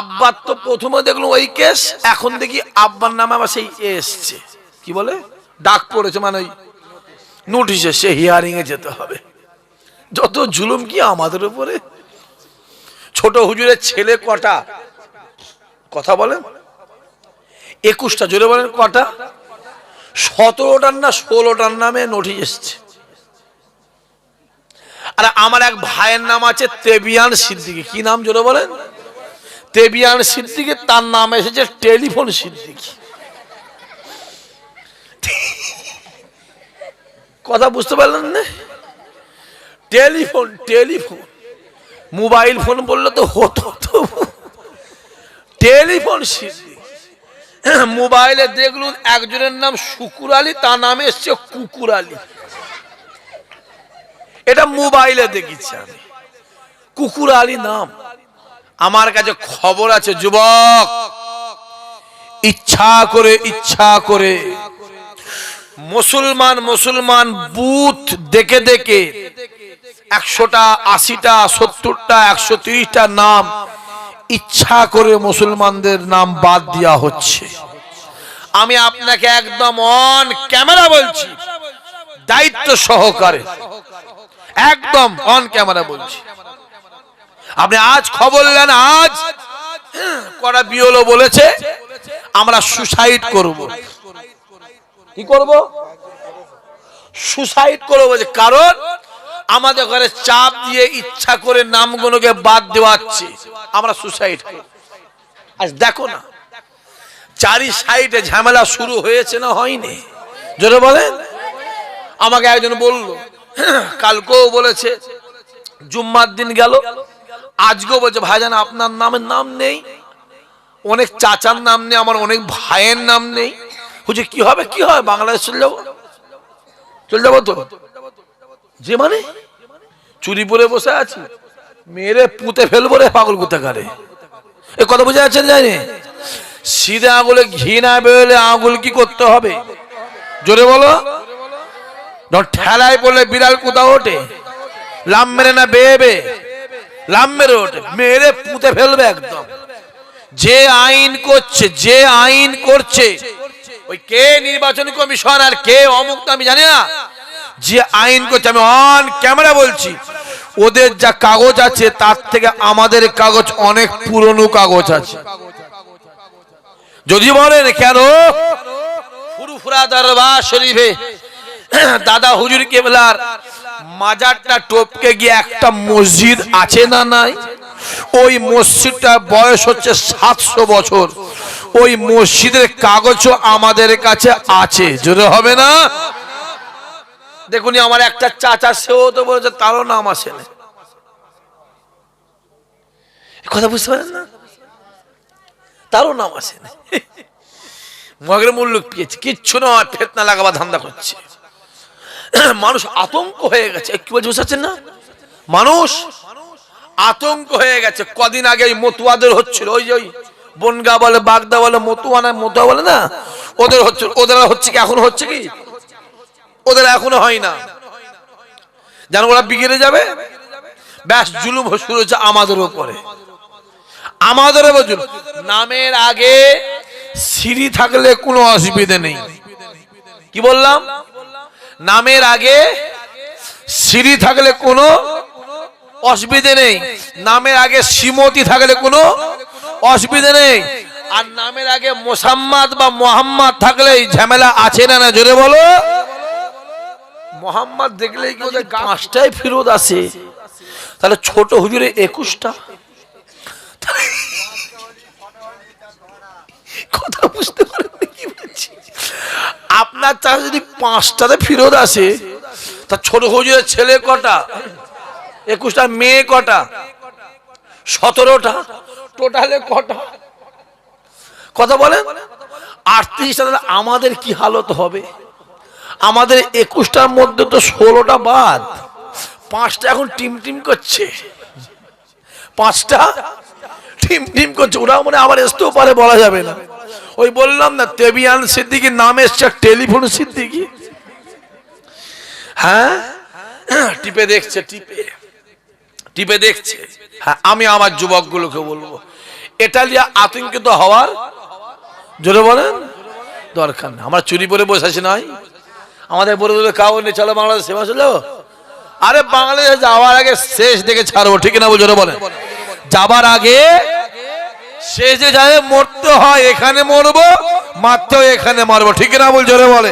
আব্বার তো প্রথমে দেখল ওই কেস, এখন দেখি আব্বার নামে আবার সেই এসছে। কি বলে? ডাক পড়েছে মানে ওই নোটিশে সে হিয়ারিং এ যেতে হবে। যত জুলুম কি আমাদের উপরে? ছোট হুজুরের ছেলে কটা? কথা বলেন। একুশটা, জোরে বলেন কটা? সতেরোটার না ষোলোটার নামে নোটিশ এসছে। আর আমার এক ভাইয়ের নাম আছে তেবিয়ান সিদ্দিকি। কি নাম, জোরে বলেন? তেবিয়ান সিদ্দিকি, তার নাম এসেছে টেলিফোন সিদ্দিকি। কথা বুঝতে পারলেন না? Telephone telephone. মোবাইল ফোন বললে তো হতো তো। টেলিফোন সিদ্দিকি। মোবাইলে দেখলুন একজনের নাম শুকুর আলী, তার নামে এসছে কুকুর আলী। এটা মোবাইলে দেখেছি আমি। কুকুর আলী নাম। আমার কাছে খবর আছে, যুবক। ইচ্ছা করে ইচ্ছা করে। মুসলমান মুসলমান, বুথ দেখে দেখে একশোটা, আশিটা, সত্তরটা, একশো তিরিশটা নাম ইচ্ছা করে মুসলমানদের নাম বাদ দেওয়া হচ্ছে। আমি আপনাকে একদম অন ক্যামেরা বলছি, দায়িত্ব সহকারে। একদম অন ক্যামেরা বলছি। আপনি আজ খবর নেন, আজ করা বিওলো বলেছে, আমরা সুসাইড করব। কি করব? সুসাইড করব যে কারণ আমাদের ঘরে চাপ দিয়ে ইচ্ছা করে নামগুলোকে বাদ দেওয়াচ্ছে, আমরা সুসাইড আজ দেখো না, চারি সাইডে ঝামেলা শুরু হয়েছে না হয়নি? জোরে বলেন। আমাকে একজন বলল, কালকেও বলেছে, জুম্মার দিন গেল আজকেও বলছে, ভাইজান, আপনার নামের নাম নেই। অনেক চাচার নাম নেই, আমার অনেক ভাইয়ের নাম নেই। বুঝে কি হবে, কি হয়? বাংলাদেশ চলে যাব? চলে যাব তো? যে মানে? চুরি পরে বসে আছি। মেরে পুঁতে ফেলব রে পাগল কোথাকারে। এ কথা বোঝা যাচ্ছে জানি? সিধে আঙুলে ঘি না বেরোলে আঙুল কি করতে হবে? জোরে বলো। ঠেলায় পড়লে বিড়াল কোথাও ওঠে। লাম মেরে না বেয়ে। লাম মেরে ওঠে, মেরে পুঁতে ফেলবে একদম। যে আইন করছে, যে আইন করছে, ওই কে নির্বাচনী কমিশন আর কে অমুক আমি জানি না। যে আইন করছে, আমি অন ক্যামেরা বলছি, ওদের যা কাগজ আছে, তার থেকে আমাদের কাগজ অনেক পুরনো কাগজ আছে। যদি বলেন কেন ফুরফুরা দরবার শরীফে দাদা হুজুর কেবলার মাজারটা টপকে গিয়ে একটা মসজিদ আছে না নাই? ওই মসজিদটার বয়স হচ্ছে সাতশো বছর। ওই মসজিদের কাগজও আমাদের কাছে আছে। জোরে হবে না? দেখুন, আমার একটা চাচা, সেও তো বলেছে, তারও নাম আসে না। কথা বুঝতে পারেন না? তারও নাম আসে না। মগের মূল্য পেয়েছে। কিচ্ছু নয়, ফেতনা লাগাবার ধান্দা করছে। মানুষ আতঙ্ক হয়ে গেছে। কি বলছে, বুঝতে পারছেন না? মানুষ আতঙ্ক হয়ে গেছে। কদিন আগে মতুয়াদের হচ্ছিল, ওই যে ওই বনগা বলে, বাগদা বলে, মতুয়া না, মতুয়া বলে না? ওদের হচ্ছে ওদের হচ্ছে কি, এখন হচ্ছে কি? ওদের এখনও হয় না। যেন ওরা বিগড়ে যাবে? ব্যাস, জুলুম শুরু হচ্ছে আমাদের উপরে। আমাদের জুলুম। নামের আগে সিঁড়ি থাকলে কোনো অসুবিধে নেই। কি বললাম? নামের আগে সিঁড়ি থাকলে কোনো অসুবিধে নেই। নামের আগে শ্রীমতী থাকলে কোনো অসুবিধে নেই। আর নামের আগে মোসাম্মদ বা মোহাম্মদ থাকলে ঝামেলা আছে না না, জোরে বলো। মোহাম্মদ দেখলেই কি ওদের পাঁচটাই ফেরত আসে? তাহলে ছোট হুজুরে একুশটা। কথা বুঝতে পারেন কি বলছি? আপনার চাষ যদি পাঁচটাতে ফেরত আসে, তা ছোট হুজুরের ছেলে কটা? একুশটা মেয়ে কটা? সতেরোটা? টোটালে কটা? কথা বলেন? আটত্রিশটা, তাহলে আমাদের কি হালত হবে? আমাদের একুশটার মধ্যে তো ষোলোটা বাদ। পাঁচটা এখন টিম টিম করছে। পাঁচটা টিম টিম করছে। ওরা মানে আবার আসতেও পারে, বলা যাবে না। ওই বললাম না, তেবিয়ান সিদ্দিকির নাম এসছে টেলিফোন সিদ্দিকি। হ্যাঁ? টিপে দেখছে, টিপে। টিপে দেখছে। হ্যাঁ আমি আমার যুবকগুলোকে বলব, এটা নিয়ে আতঙ্কিত হওয়ার জোরে বলেন দরকার নেই। আমরা চুরি করে বসে আছি নাই। আমাদের বলে দিলে কাউ নেই, চলো বাংলাদেশ সেবা ছিল আরে বাংলাদেশে যাওয়ার আগে শেষ দেখে ছাড়বো, ঠিক না জোরে বলেন। যাবার আগে শেষে যাবে মরতে হয়, এখানে মরবো, মারতেও এখানে মারবো। ঠিক না বল, জোরে বলে।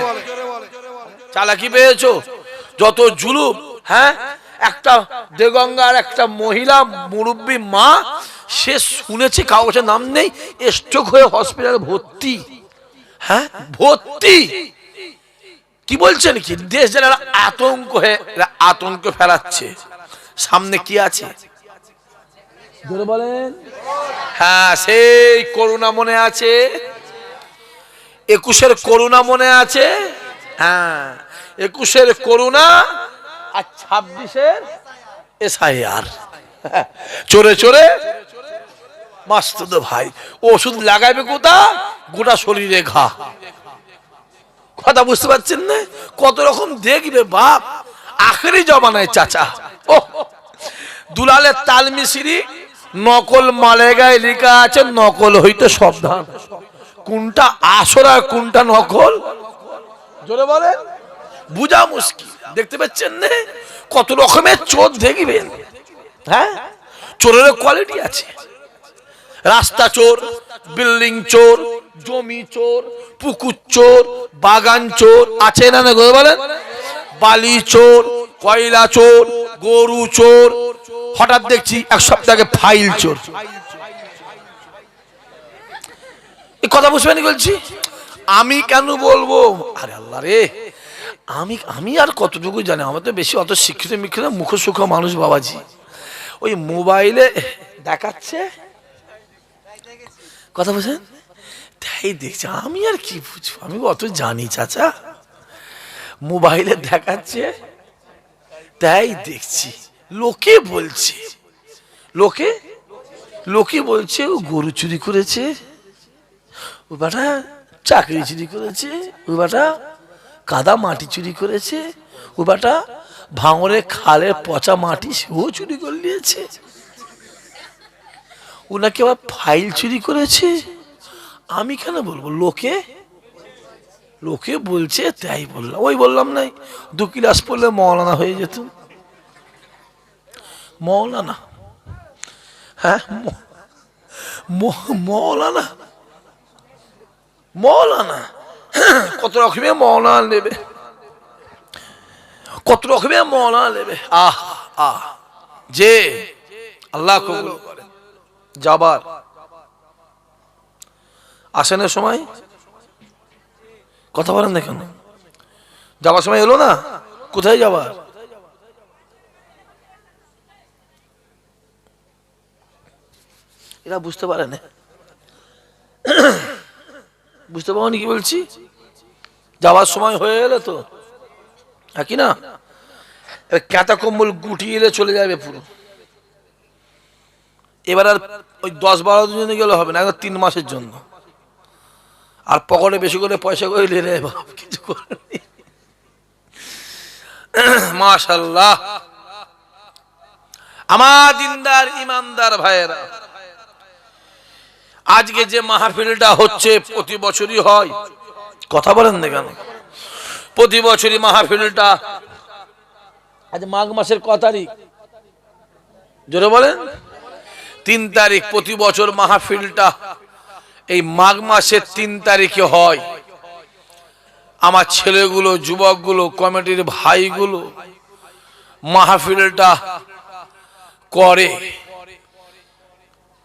চালাকি পেয়েছ? যত জুলুম হ্যাঁ? একটা দেগঙ্গার একটা মহিলা, মুরব্বী মা, সে শুনেছে কাগজের নাম নেই, স্ট্রোক হয়ে হসপিটালে ভর্তি। হ্যাঁ? ভর্তি। কি বলছেন কি? দেশ যেন আতঙ্ক হয়ে আতঙ্ক ফেলাচ্ছে। সামনে কি আছে? জোরে বলেন। হ্যাঁ সেই করুণা মনে আছে। একুশের করুণা মনে আছে? হ্যাঁ একুশের করুণা আর ছাব্বিশের এসআইআর। চোরে চোরে। মাস্তুদ ভাই, ওষুধ লাগাইবে কোথা গোটা শরীরে ঘা। কথা বুঝতে পারছেন না? কত রকম দেখবে বাপ। আখেরি জমানায় চাচা। ও দুলালের তাল মিশিরি নকল মালেগায় লেখা আছে, নকল হইতে সাবধান। কোনটা আসল আর কোনটা নকল? জোরে বলে বুঝা মুশকিল। দেখতে পাচ্ছেন না? কত রকমের চোর দেখবেন। হ্যাঁ? চোরের কোয়ালিটি আছে। রাস্তা চোর বিল্ডিং চোর, জমি চোর, পুকুর চোর, বাগান চোর, আছে না না বলেন। বালি চোর, কয়লা চোর, গরু চোর হঠাৎ দেখছি এক সপ্তাহ ফাইল চোর। এই কথা বুঝবেন বলছি? আমি কেন বলব? আরে আল্লাহ রে, আমি আমি আর কতটুকু জানি? আমার তো বেশি অত শিক্ষিত মিক্ষিত মুখ সুখ মানুষ বাবাজি। ওই মোবাইলে দেখাচ্ছে। কথা বুঝেন তাই দেখছি, আমি আর কি বুঝব? আমি অত জানি চাচা। মোবাইলে দেখাচ্ছে। তাই দেখছি। লোকে বলছে, লোকে লোকে বলছে, ও গরু চুরি করেছে, ও বেটা চাকরি চুরি করেছে, ও বেটা কাদা মাটি চুরি করেছে, ও বেটা ভাঙরে খালের পচা মাটি সেও চুরি করে নিয়েছে। ওনাকে আবার ফাইল চুরি করেছে? আমি কেন বলব? লোকে লোকে বলছে, তাই বললাম। ওই বললাম নাই, দু ক্লাস পড়লে মৌলানা হয়ে যেত। মৌলানা হ্যাঁ মৌলানা মৌলানা কত রকমের মৌলানা নেবে কত রকমের মৌলানা নেবে আহ আহ যে আল্লাহ কবুল করে যাবার আসেনের সময়? কথা বলেন না কেন? যাবার সময় এলো না? কোথায় যাবার? এরা বুঝতে পারে না। বুঝতে পারো কি বলছি? যাওয়ার সময় হয়ে গেলে তো। হ্যাঁ কি না? ক্যাতা কম্বল গুটিয়ে এলে চলে যাবে পুরো। এবার আর ওই দশ বারো দিনে গেলে হবে না তিন মাসের জন্য। আর পকেটে বেশি করে পয়সা করে বাপ, কিছু করে মাশাল্লাহ। আমার দিনদার, ইমানদার ভাইয়েরা আজকে যে মাহফিলটা হচ্ছে, প্রতি বছরই হয়। কথা বলেন না কেন? প্রতি বছরই মাহফিলটা। আজ মাঘ মাসের ক তারিখ? জোরে বলেন। তিন তারিখ প্রতি বছর মাহফিলটা এই মাঘ মাসের তিন তারিখে হয়। আমার ছেলেগুলো, যুবকগুলো, কমিটির ভাইগুলো মাহফিলটা করে।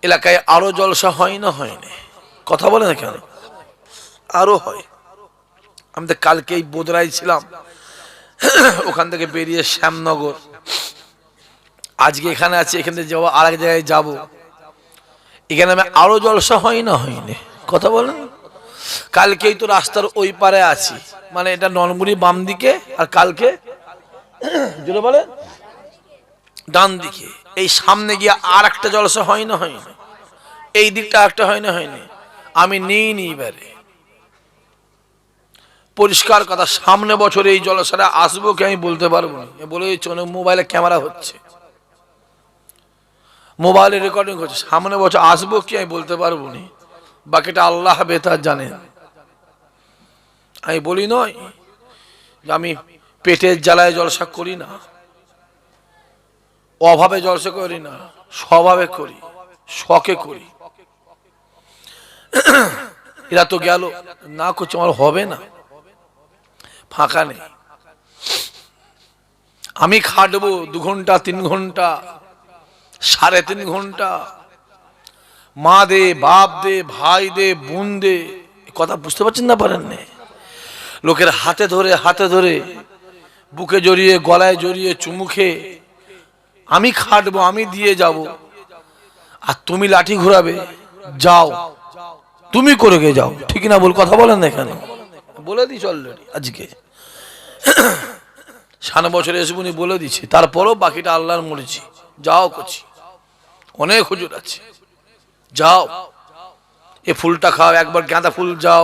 এলাকায় আরও জলসা হয় না হয় না? কথা বলে না কেন? আরও হয়। আমি তো কালকেই বোদরাই ছিলাম। ওখান থেকে বেরিয়ে শ্যামনগর। আজকে এখানে আছি, এখান থেকে যাব আর এক জায়গায় যাব। এখানে আমি আরও জলসা হয় না হয়নি কথা বলেন কালকেই তো রাস্তার ওই পারে আছি। মানে এটা নলমুড়ি বাম দিকে আর কালকে বলে ডান দিকে এই সামনে গিয়ে আর একটা জলসা হয় না হয়নি এই দিকটা একটা হয় না হয়নি আমি নেই নি এবারে। পরিষ্কার কথা, সামনে বছর এই জলসাটা আসব কি আমি বলতে পারব না। বলে মোবাইলে ক্যামেরা হচ্ছে। মোবাইলে রেকর্ডিং হচ্ছে। সামনে বছর আসব কি আমি বলতে পারব নি। বাকিটা আল্লাহ বেতার জানেন। আমি বলি নয় আমি পেটের জ্বালায় জলসা করি না। অভাবে জলসা করি না, স্বভাবে করি, শখে করি। এরা তো গেল, না করছে, আমার হবে না। ফাঁকা নেই। আমি খাটবো দু ঘণ্টা, তিন ঘণ্টা, সাড়ে তিন ঘণ্টা। মা দে, বাপ দে, ভাই দে, বোন দে কথা বুঝতে পারছেন না পারেন লোকের হাতে ধরে হাতে ধরে, বুকে জড়িয়ে, গলায় জড়িয়ে, চুমু খেয়ে আমি খাটবো, আমি দিয়ে যাব। আর তুমি লাঠি ঘুরাবে, যাও। তুমি করে গে যাও? ঠিক না বল কথা বলেন না কেন বলে দিস অলরেডি আজকে। সাত বছরে এসে উনি বলে দিচ্ছে তারপরও বাকিটা আল্লাহর মরেছি যাও করছি। অনেক হুজুর আছে। যাও। এ ফুলটা খাও, একবার গাঁদা ফুল যাও,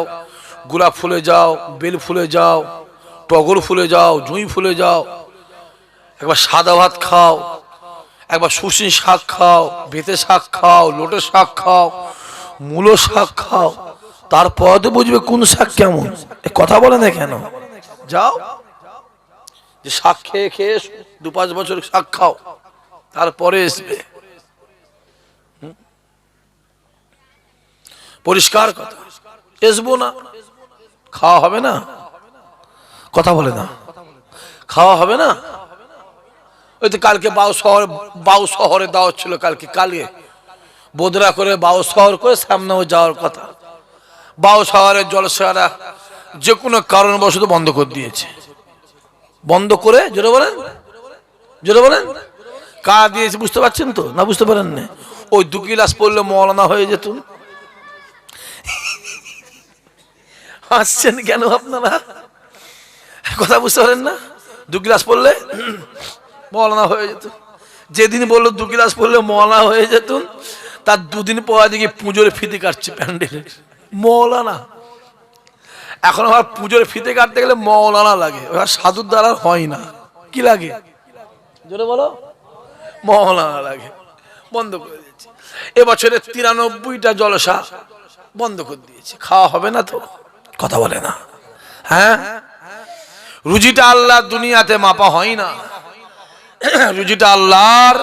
গোলাপ ফুলে যাও, বেল ফুলে যাও, টগর ফুলে যাও, জুঁই ফুলে যাও, একবার সাদা ভাত খাও। একবার শুশি শাক খাও, বেতে শাক খাও, লোটে শাক খাও, মূলো শাক খাও, তারপর তো বুঝবে কোন শাক কেমন। কথা বলে না কেন? যাও, যে শাক খেয়ে খেয়ে দু পাঁচ বছর শাক খাও, তারপরে আসবে। পরিষ্কার কথা। আসব না। খাওয়া হবে না? কথা বলে না। খাওয়া হবে না? ওই তো কালকে বাউ শহর বাউ শহরে দাওয়াত ছিল কালকে কালকে। বোদরা করে বাউ শহর করে সামনেও যাওয়ার কথা। বাউ শহরের জলসারা যে কোনো কারণবশত বন্ধ করে দিয়েছে। বন্ধ করে, জোরে বলেন জোরে বলেন। কার দিয়েছে বুঝতে পারছেন তো? না বুঝতে পারেন না? ওই দু গিলাস পড়লে মৌলানা হয়ে যেত হাসছেন কেন আপনারা? কথা বুঝতে পারেন না? দু গিলাস পড়লে মৌলানা হয়ে যেত। যেদিন বলল দু গিলাস পড়লে মৌলানা হয়ে যেত, তার দুদিন পর দিকে পুজোর ফিতে কাটছে প্যান্ডেলের মৌলানা এখন আবার পুজোর ফিতে কাটতে গেলে মৌলানা লাগে। ওরা সাধুর দ্বারা হয় না। কি লাগে? জোরে বলো। মৌলানা লাগে। বন্ধ করে দিয়েছে। এবছরে তিরানব্বইটা জলসা বন্ধ করে দিয়েছে। খাওয়া হবে না তো? কথা বলে না। হ্যাঁ? রুজিটা আল্লাহ দুনিয়াতে মাপা হয় না। রুজিটা আল্লাহর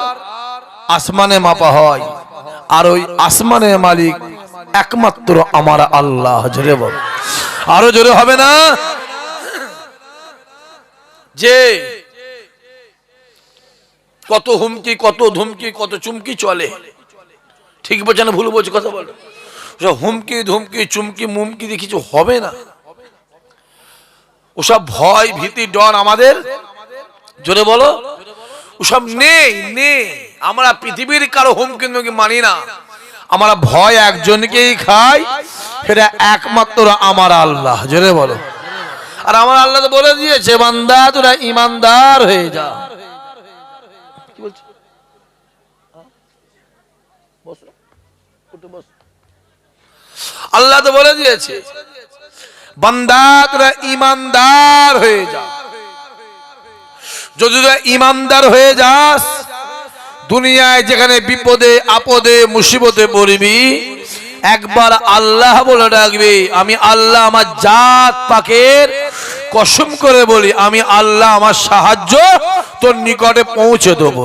আসমানে মাপা হয়, আর ওই আসমানের মালিক একমাত্র আমার আল্লাহ, জোরে বল। আরও জোরে হবে না? যে কত হুমকি, কত ধুমকি, কত চুমকি চলে। ঠিক বলছে না, ভুল বলছে, কথা বলো। হুমকি, ধুমকি, চুমকি, মুমকি দিয়ে কিছু হবে না। ওসব ভয়, ভীতি, ডর আমাদের? জোরে বলো। ওসব নেই নেই। আমরা পৃথিবীর কারও হুমকি ধুমকি মানি না। আমরা ভয় একজনকেই খাই, সেটা একমাত্র আমার আল্লাহ। জোরে বলো। আর আমার আল্লাহ তো বলে দিয়েছে, বান্দা, তোরা ইমানদার হয়ে যা। আল্লাহ তো বলে দিয়েছে, বান্দা, তোরা ইমানদার হয়ে যা। যদি ইমানদার হয়ে যাস, দুনিয়ায় যেখানে বিপদে, আপদে, মুসিবতে পড়বি, একবার আল্লাহ বলে ডাকবি, আমি আল্লাহ আমার জাত পাকের কসম করে বলি, আমি আল্লাহ আমার সাহায্য তোর নিকটে পৌঁছে দেবো।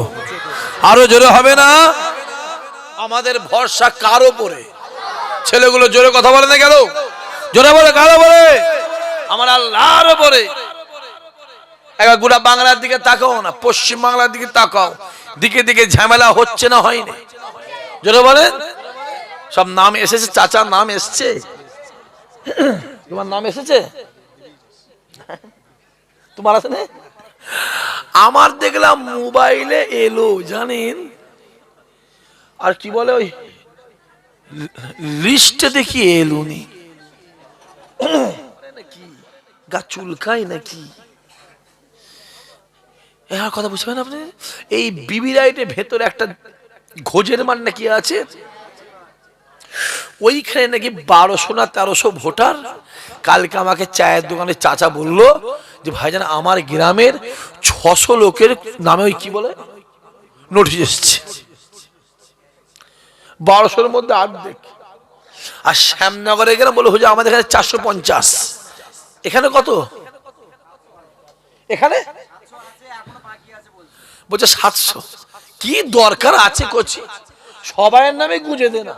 আরও জোরে হবে না? আমাদের ভরসা কার ওপরে ছেলেগুলো জোরে কথা বলে না গেল জোরে বলে, কারও বলে আমার আল্লাহর ওপরে একবার গোটা বাংলার দিকে তাকাও না, পশ্চিম বাংলার দিকে তাকাও। দিকে দিকে ঝামেলা হচ্ছে না হয়নি যেটা বলেন। সব নাম এসেছে, চাচার নাম এসছে? তোমার নাম এসেছে? তোমার আছে না? আমার দেখলাম মোবাইলে এলো, জানেন? আর কি বলে ওই লিস্টে দেখি এলো নি। গা চুলকায় নাকি? এর কথা বুঝবেন আপনি? এই বিবি রাইটের ভেতরে একটা ঘোজের মান নাকি আছে? ওইখানে নাকি বারোশো না তেরোশো ভোটার। কালকে আমাকে চায়ের দোকানে চাচা বলল যে, ভাইজান, আমার গ্রামের ছশো লোকের নামে ওই কি বলে? নোটিশ এসছে। বারোশোর মধ্যে অর্ধেক আর শ্যামনগরে গেলে বলে হুজুর, আমাদের এখানে চারশো পঞ্চাশ। এখানে কত? এখানে? বলছে, সাতশো। কি দরকার আছে কচি? সবাইয়ের নামে গুঁজে দে না।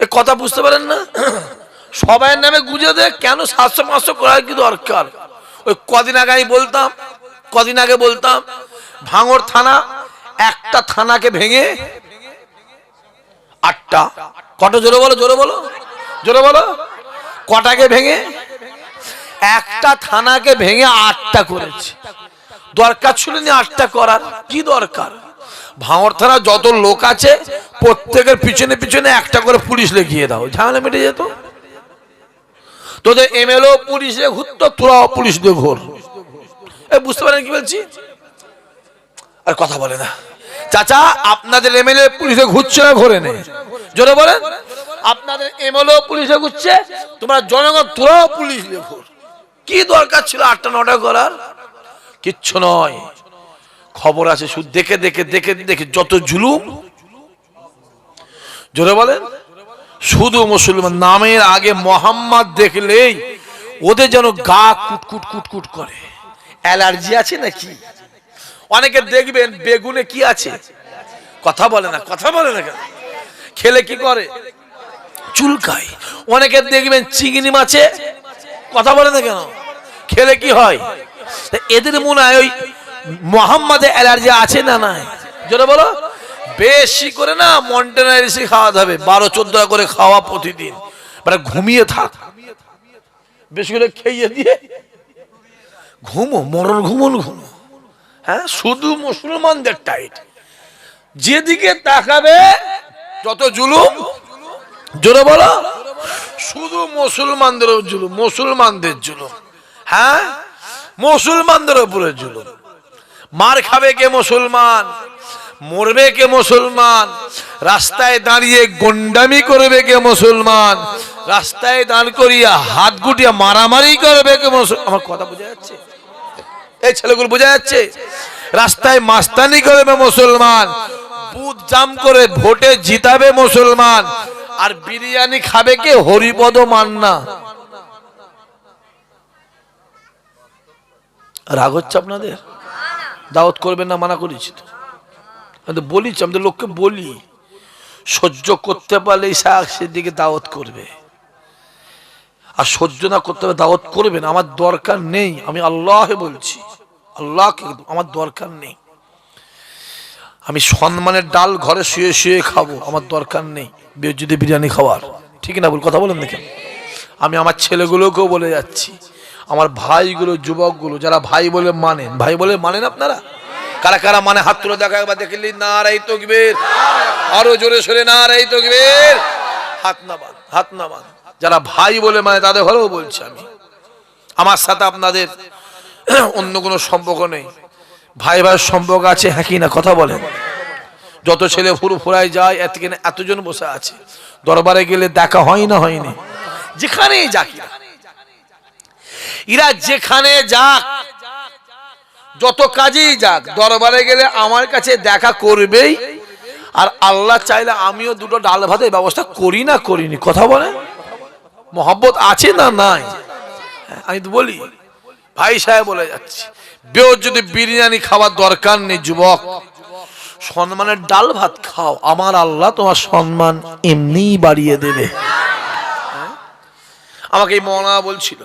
এ কথা বুঝতে পারেন না? সবাইয়ের নামে গুঁজে দে, কেন সাতশো, পাঁচশো করার কি দরকার? ওই কদিন আগে আমি বলতাম, কদিন আগে বলতাম, ভাঙর থানা, একটা থানাকে ভেঙে আটটা। কত জোরে বলো জোরে বলো। জোরে বলো। কটাকে ভেঙে একটা থানাকে ভেঙে আটটা করেছে। দরকার ছিল না আটটা করার। কি দরকার? ভাঙর থানা যত লোক আছে, প্রত্যেকের পিছনে পিছনে একটা করে পুলিশ লেগিয়ে দাও। ঝামেলা মিটে যেত। তোদের এম এল পুলিশে ঘুরতো, তোরাও পুলিশ দিয়ে ঘোর। এ, বুঝতে পারেন কি বলছি? আর কথা বলে না। চাচা, আপনাদের এম এল এমএলএ পুলিশে ঘুরছে না ঘোরে নেই। জোরে বলেন। আপনাদের এমএলএ পুলিশে ঘুরছে, তোমরা জনগণ, তোরাও পুলিশ দিয়ে ঘোর। কি দরকার ছিল আটটা, নটা করার কিচ্ছু নয়। খবর আছে শুধু দেখে দেখে দেখে দেখে যত জুলুম। জোরে বলেন। শুধু মুসলমান নামের আগে মোহাম্মদ দেখলেই ওদের যেন গা কুটকুট কুটকুট করে। অ্যালার্জি আছে নাকি? অনেকে দেখবেন বেগুনে কি আছে? কথা বলে না, কথা বলে না কেন? খেলে কি করে? চুলকায়। অনেকে দেখবেন চিংড়ি মাছে কথা বলে না কেন? খেলে কি হয়? এদের মনে হয় ওই মোহাম্মদে অ্যালার্জি আছে না নাই? যেটা বলো। বেশি করে না মন্টেনার এসে খাওয়াতে হবে। বারো, চোদ্দ করে খাওয়া প্রতিদিন। মানে ঘুমিয়ে থাক। বেশি করে খেয়ে দিয়ে ঘুমো, মরণ ঘুমন ঘুমো। হ্যাঁ শুধু মুসলমানদের টাইট যেদিকে তাকাবে, যত জুলুম জোরে বলো। শুধু মুসলমানদের জুলুম মুসলমানদের জুলুম। হ্যাঁ? মুসলমানদের উপরে জুলুম। মার খাবে কে মুসলমান? মরবে কে মুসলমান? রাস্তায় দাঁড়িয়ে গন্ডামি করবে কে মুসলমান? রাস্তায় দাঁড় করিয়া হাত গুটিয়া মারামারি করবে কে মুসলমান? আমার কথা বোঝা যাচ্ছে? এই ছেলেগুলো বোঝা যাচ্ছে? রাস্তায় মাস্তানি করবে মুসলমান? বুথ জাম করে ভোটে জিতাবে মুসলমান? আর বিরিয়ানি খাবে কে? হরিপদ মান্না। রাগ হচ্ছে আপনাদের? দাওয়াত করবেন না, মানা করেছি তো। আমি তো বলিছি আমাদের লোককে বলি। সহ্য করতে পারলে শাক দিকে দাওয়াত করবে। আর সহ্য না করতে পারলে দাওয়াত করবেন আমার দরকার নেই, আমি আল্লাহ বলছি। আল্লাহকে, আমার দরকার নেই। আমি সম্মানের ডাল ঘরে শুয়ে শুয়ে খাব, আমার দরকার নেই। যদি বিরিয়ানি খাওয়ার। ঠিক না বল কথা বলেন দেখেন আমি আমার ছেলেগুলোকেও বলে যাচ্ছি। আমার ভাইগুলো, যুবকগুলো, যারা ভাই বলে মানেন। ভাই বলে মানেন আপনারা? কারা কারা মানে? হাত তুলে দেখা একবার দেখলি না রাই তকবীর। আরও জোরে সরে না রাই তকবীর। হাত নামান হাত নামান। যারা ভাই বলে মানে তাদের ঘরেও বলছি আমি। আমার সাথে আপনাদের অন্য কোনো সম্পর্ক নেই। ভাই ভাই সম্পর্ক আছে হ্যাঁ কি না কথা বলেন। যত ছেলে ফুরু ফুরায় যায় এতখানে এতজন বসে আছে। দরবারে গেলে দেখা হয় না হয়নি যেখানেই যাক। এরা যেখানে যাক যত কাজেই যাক দরবারে গেলে আমার কাছে দেখা করবেই। আর আল্লাহ চাইলে আমিও দুটো ডাল ভাতের ব্যবস্থা করি না করিনি। কথা বলে মহব্বত আছে না নাই? হ্যাঁ, আমি তো বলি। ভাই সাহেব বলে যাচ্ছি বেও যদি বিরিয়ানি খাওয়ার দরকার নেই, যুবক সম্মানের ডাল ভাত খাও, আমার আল্লাহ তোমার সম্মান এমনিই বাড়িয়ে দেবে। হ্যাঁ? আমাকে এই মৌলানা বলছিল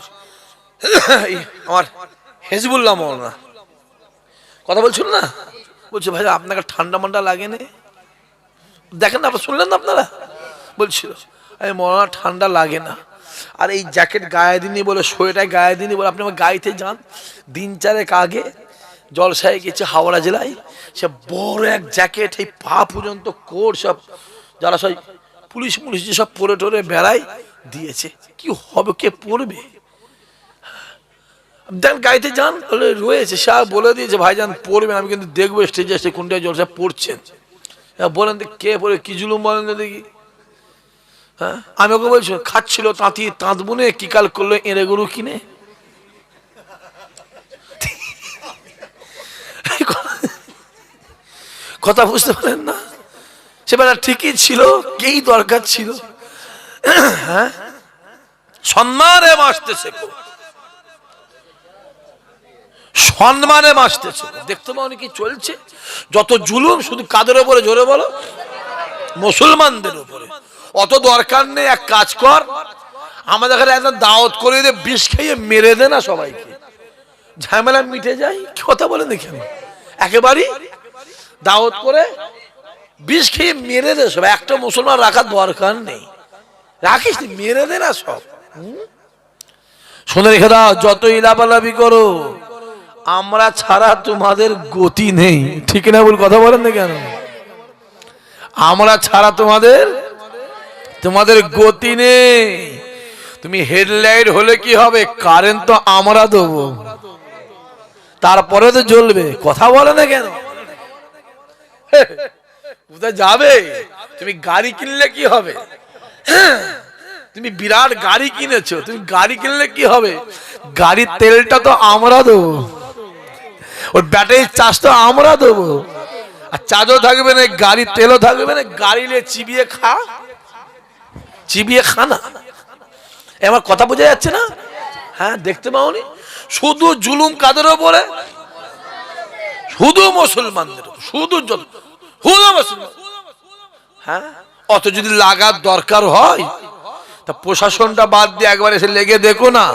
আমার হেজবুল্লাহ মৌলানা। কথা বলছিল না? বলছে, ভাই, আপনাকে ঠান্ডা মান্ডা লাগে না দেখেন না, আপনার শুনলেন না আপনারা? বলছিল এই মৌলানা, ঠান্ডা লাগে না। আর এই জ্যাকেট গায়ে দিনই বলে, সোয়েটার গায়ে দিনই বলে, আপনি আমার গাইতে যান। দিন চারেক আগে জলসায় গেছে হাওড়া জেলায়। সে বড় এক জ্যাকেট এই পা পর্যন্ত কোট সব, যারা সব পুলিশ পুলিশ যেসব পরে টরে বেড়ায়, দিয়েছে। কি হবে, কে পড়বে দেন গাইতে যান বলে রয়েছে। স্যার বলে দিয়েছে ভাইজান পড়বেন আমি কিন্তু দেখব স্টেজে এসে কোনটা জলসা পড়ছেন। বলেন কে পড়ে কি জুলুম বলেন দেখি। হ্যাঁ? আমি ওকে বলছি, খাচ্ছিল তাঁতি, তাঁত বুনে, কি কাল করল এঁড়ে গরু কিনে? কথা বুঝতে পারেন না? সে বেলা ঠিকই ছিল, কেই দরকার ছিল? হ্যাঁ? সম্মানে বাঁচতে শেখো সম্মানে বাঁচতে শেখো দেখতে পাও কি চলছে? যত জুলুম, শুধু কাদের ওপরে জোরে বলো? মুসলমানদের উপরে। অত দরকার নেই, এক কাজ কর। আমাদের একদম দাওয়াত করে দিয়ে বিষ খেয়ে মেরে দে না সবাইকে। ঝামেলা মিটে যায় কথা বলে দেখি আমি? একেবারেই দাওয়াত করে বিষ খেয়ে মেরে দে সব একটা মুসলমান রাখার দরকার নেই। রাখিস মেরে দে না সব? শুনে রেখে দাও যত ইলাপালাপি করো, আমরা ছাড়া তোমাদের গতি নেই। ঠিক না বল কথা বলেন না কেন? আমরা ছাড়া তোমাদের তোমাদের গতি নেই। তুমি হেডলাইট হলে কি হবে? কারেন্ট তো আমরা দেবো। তারপরে তো জ্বলবে। কথা বলে না কেন? কোথায় যাবে? তুমি গাড়ি কিনলে কি হবে? তুমি বিরাট গাড়ি কিনেছো। তুমি গাড়ি কিনলে কি হবে? গাড়ির তেলটা তো আমরা দেবো। ওর ব্যাটারির চার্জ তো আমরা দেবো। আর চার্জও থাকবে না গাড়ির তেলও থাকবে না, গাড়ি নিয়ে চিবিয়ে খা। চিবিয়ে খা না। আমার কথা বোঝা যাচ্ছে না? হ্যাঁ দেখতে পাওনি? শুধু জুলুম কাদের ওপরে শুধু মুসলমানদের শুধু হ্যাঁ অত যদি লাগার দরকার হয়, তা প্রশাসনটা বাদ দিয়ে একবার এসে লেগে দেখো না।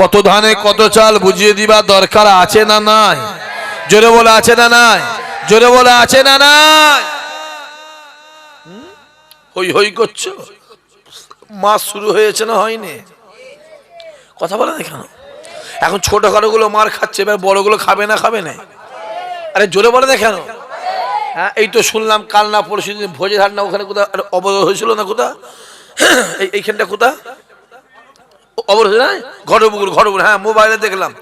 কত ধানে কত চাল বুঝিয়ে দিবা দরকার আছে না নাই? জোরে বলে আছে না নাই? জোরে বলে আছে না নাই হুম? হই হই করছ? মাস শুরু হয়েছে না হয়নি? কথা বলে না এখন ছোটখাটো গুলো মার খাচ্ছে, এবার বড়গুলো খাবে না খাবে না? আরে জোরে বলে না কেন? হ্যাঁ এই তো শুনলাম কাল না পরশু দিন ভোজে হাট না, ওখানে কোথাও অবরোধ হয়েছিল না কোথা এই এইখানটা কোথা অবরোধ না? ঘটবুকুর ঘটবুকুর হ্যাঁ মোবাইলে দেখলাম।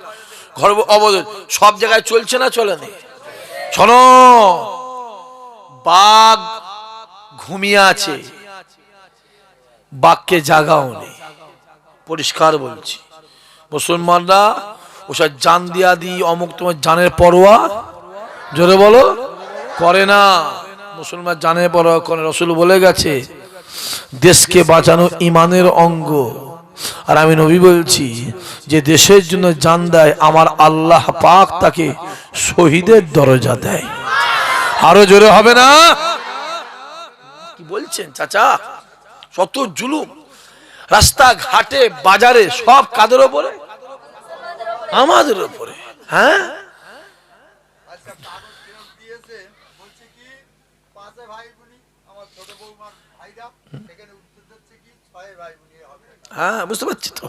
ঘর অবরোধ। সব জায়গায় চলছে না চলে নি? শোনো, বাঘ ঘুমিয়ে আছে। বাঘকে জাগাও নেই পরিষ্কার বলছি। মুসলমানরা, ওসব জান দিয়া দি, অমুক তোমার জানের পরোয়া। জোরে বলো, করে না। মুসলমান জানের পরোয়া করে। রসুল বলে গেছে, দেশকে বাঁচানো ইমানের অঙ্গ। আর আমি নবী বলছি যে দেশের জন্য জান দেয়, আমার আল্লাহ পাক তাকে শহীদের দরজা দেয়। আরও জোরে হবে না? কি বলছেন চাচা? শত জুলুম। রাস্তা ঘাটে বাজারে, সব কাদের ওপরে? আমাদের ওপরে। হ্যাঁ আচ্ছা কাগজ ফেরত দিয়েছে বলছে কি পাঁচে ভাই বোনই আমার ছোট বৌমার ভাইরা সেখানে উত্তর দিচ্ছে কি ছয় ভাই বোনই হবে হ্যাঁ বুঝতে পারছি তো।